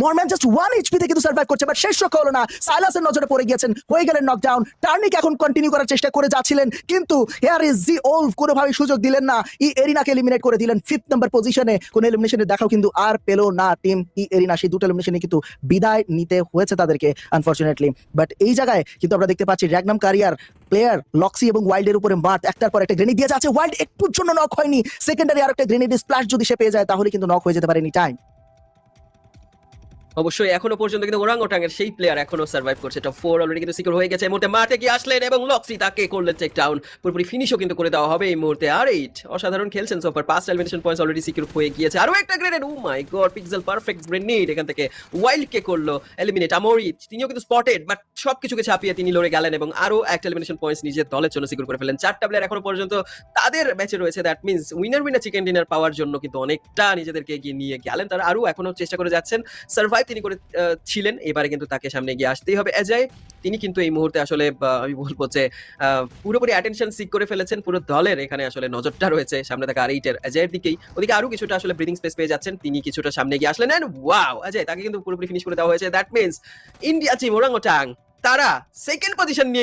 মরম্যান just one এইচপিতে কিন্তু survive করছে but শেষ রক্ষা হলো না। সাইলাসের নজরে পড়ে গিয়েছেন, হয়ে গেলেন নকডাউন টার্নিক এখন কন্টিনিউ করার চেষ্টা করে যাচ্ছিলেন, কিন্তু হেয়ার ইজ জি ওলভ কোনোভাবেই সুযোগ দিলেন না। ই এরিনাকে এলিমিনেট করে দিলেন ফিফথ নাম্বার পজিশনে কোনো এলিমিনেশনের দেখাও কিন্তু আর পেল না টিম ই এরিনা সেই দুটো এলিমিনেশনে কিন্তু বিদায় নিতে হয়েছে তাদেরকে আনফরচুনেটলি বাট এই জায়গায় কিন্তু আমরা দেখতে পাচ্ছি র্যাগনাম কারিয়ার প্লেয়ার লক্সি এবং ওয়াইল্ডের উপরে মার্ট একটার পর একটা গ্রেনেড দিয়ে যাচ্ছে। ওয়াইল্ড একটুর জন্য নক হয়নি। সেকেন্ডারি আর একটা গ্রেনেড স্প্ল্যাশ যদি সে পেয়ে যায়, তাহলে কিন্তু নক হয়ে যেতে পারে এনি টাইম অবশ্যই এখনও পর্যন্ত কিন্তু ওরাং ওটাঙ্গের সেই প্লেয়ার এখনও সার্ভাইভ করছে। টপ ফোর অলরেডি কিন্তু সিকিউর হয়ে গেছে এই মুহূর্তে। মাঠে কি আসলেন এবং লক্সি তাকে করলেন চেক ডাউন পুরোপুরি ফিনিশও কিন্তু করে দেওয়া হবে এই মুহূর্তে। আর এইট অসাধারণ খেলছেন সোপার পাঁচ এলিমিনেশন পয়েন্টস অলরেডি সিকিউর হয়ে গিয়েছে। আরও একটা grenade oh my god pixel perfect grenade এখান থেকে ওয়াইল্ড কে করল এলিমিনেট আমরি তিনিও কিন্তু স্পটেড বাট সবকিছুকে ছাপিয়ে তিনি লড়ে গেলেন এবং আরও একটা এলিমিনেশন পয়েন্টস নিজের দলের জন্য সিকিউর করে ফেলেন চারটা প্লেয়ার এখনও পর্যন্ত তাদের ম্যাচে রয়েছে। That means winner winner chicken dinner পাওয়ার জন্য কিন্তু অনেকটা নিজেদেরকে এগিয়ে নিয়ে গেলেন। তারা আরও এখনও চেষ্টা করে যাচ্ছেন। সার্ভাইভ তিনি করে ছিলেন। এবারে কিন্তু তাকে সামনে গিয়ে আসতেই হবে। এজাই তিনি কিন্তু এই মুহূর্তে আসলে আমি বলব যে পুরোপুরি অ্যাটেনশন সিক করে ফেলেছেন। পুরো দলের এখানে আসলে নজরটা রয়েছে সামনে থাকা আর এইটার অ্যাজাইয়ের দিকেই। ওদিকে আরও কিছুটা আসলে ব্রিদিং স্পেস পেয়ে যাচ্ছেন। তিনি কিছুটা সামনে গিয়ে আসলেন। অ্যান্ড ওয়াও অজয় তাকে কিন্তু পুরোপুরি ফিনিশ করে দেওয়া হয়েছে। That means India team orangutan তারা সেকেন্ড পজিশন নিয়ে